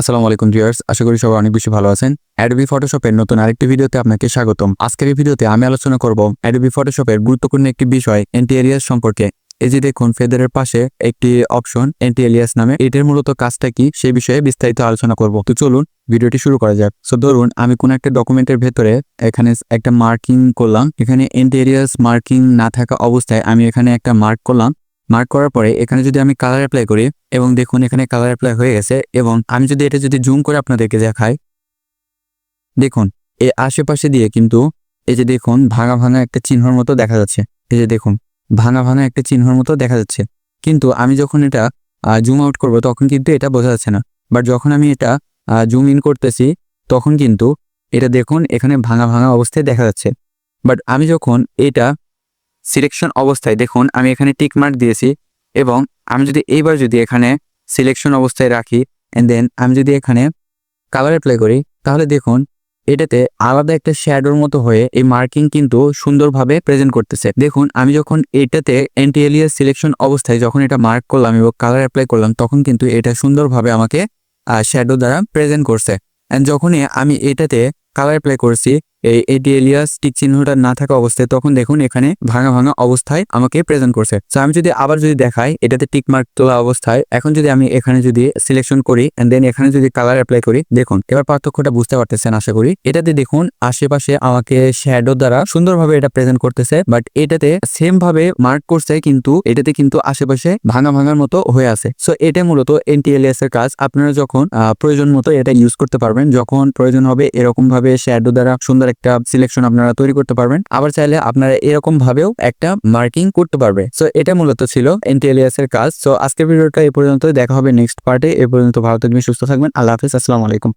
আসসালামু আলাইকুম ভিউয়ার্স, আশা করি সবাই অনেক বেশি ভালো আছেন। অ্যাডোবি ফটোশপের নতুন আরেকটি ভিডিওতে আপনাকে স্বাগতম। আজকের এই ভিডিওতে আমি আলোচনা করব অ্যাডোবি ফটোশপের গুরুত্বপূর্ণ একটি বিষয় এন্টি এলিয়াস সম্পর্কে। এই যে দেখুন ফেদারের পাশে একটি অপশন এন্টি এলিয়াস নামে। এটার মূলত কাজটা কি সেই বিষয়ে বিস্তারিত আলোচনা করব। তো চলুন, ভিডিওটি শুরু করা যাক। সো ধরুন, আমি কোন একটা ডকুমেন্টের ভেতরে এখানে একটা মার্কিং করলাম। এখানে এন্টি এরিয়াস মার্কিং না থাকা অবস্থায় আমি এখানে একটা মার্ক করলাম। মার্ক করার পরে এখানে যদি আমি কালার অ্যাপ্লাই করি এবং দেখুন এখানে কালার অ্যাপ্লাই হয়ে গেছে এবং আমি যদি এটা যদি জুম করে আপনাদেরকে দেখাই, দেখুন এই আশেপাশে দিয়ে কিন্তু এই যে দেখুন ভাঙা ভাঙা একটা চিহ্নর মতো দেখা যাচ্ছে। এই যে দেখুন, ভাঙা ভাঙা একটা চিহ্নর মতো দেখা যাচ্ছে। কিন্তু আমি যখন এটা জুম আউট করব তখন কিন্তু এটা বোঝা যাচ্ছে না। বাট যখন আমি এটা জুম ইন করতেছি, তখন কিন্তু এটা দেখুন এখানে ভাঙা ভাঙা অবস্থায় দেখা যাচ্ছে। বাট আমি যখন এটা সিলেকশন অবস্থায়, দেখুন আমি এখানে টিক মার্ক দিয়েছি এবং আমি যদি এইবার যদি এখানে সিলেকশন অবস্থায় রাখি অ্যান্ড দেন আমি যদি এখানে কালার অ্যাপ্লাই করি, তাহলে দেখুন এটাতে আলাদা একটা শ্যাডোর মতো হয়ে এই মার্কিং কিন্তু সুন্দরভাবে প্রেজেন্ট করতেছে। দেখুন আমি যখন এটাতে অ্যান্টি এলিয়াস সিলেকশন অবস্থায় যখন এটা মার্ক করলাম এবং কালার অ্যাপ্লাই করলাম, তখন কিন্তু এটা সুন্দরভাবে আমাকে শ্যাডো দ্বারা প্রেজেন্ট করছে। অ্যান্ড যখনই আমি এটাতে কালার অ্যাপ্লাই করছি এই এটি এলিয়াস টিক চিহ্নটা না থাকা অবস্থায় তখন দেখুন এখানে ভাঙা ভাঙা অবস্থায় আমাকে প্রেজেন্ট করছে। তো আমি যদি আবার যদি দেখাই, এটাতে টিক মার্ক তোলা অবস্থায়, এখন যদি আমি এখানে যদি সিলেকশন করি এন্ড দেন এখানে যদি কালার অ্যাপ্লাই করি, দেখুন, এবার পার্থক্যটা বুঝতে পারতেছেন আশা করি। এটাতে দেখুন, আশেপাশে আমাকে শ্যাডো দ্বারা সুন্দরভাবে এটা প্রেজেন্ট করতেছে বাট এটাতে সেম ভাবে মার্ক করছে, কিন্তু এটাতে কিন্তু আশেপাশে ভাঙা ভাঙার মতো হয়ে আছে। সো এটা মূলত এনটি এলিয়াস এর কাজ। আপনারা যখন প্রয়োজন মতো এটা ইউজ করতে পারবেন। যখন প্রয়োজন হবে এরকম ভাবে শ্যাডো দ্বারা সুন্দর একটা সিলেকশন আপনারা তৈরি করতে পারবেন। আবার চাইলে আপনারা এরকম ভাবেও একটা মার্কিং করতে পারবে। সো এটা মূলত ছিল এনটিএলিয়াস এর কাজ। সো আজকের ভিডিওটা এই পর্যন্ত দেখা হবে নেক্সট পার্টে এ পর্যন্ত ভালো থাকবেন, সুস্থ থাকবেন। আল্লাহ হাফিজ। আসসালামু আলাইকুম।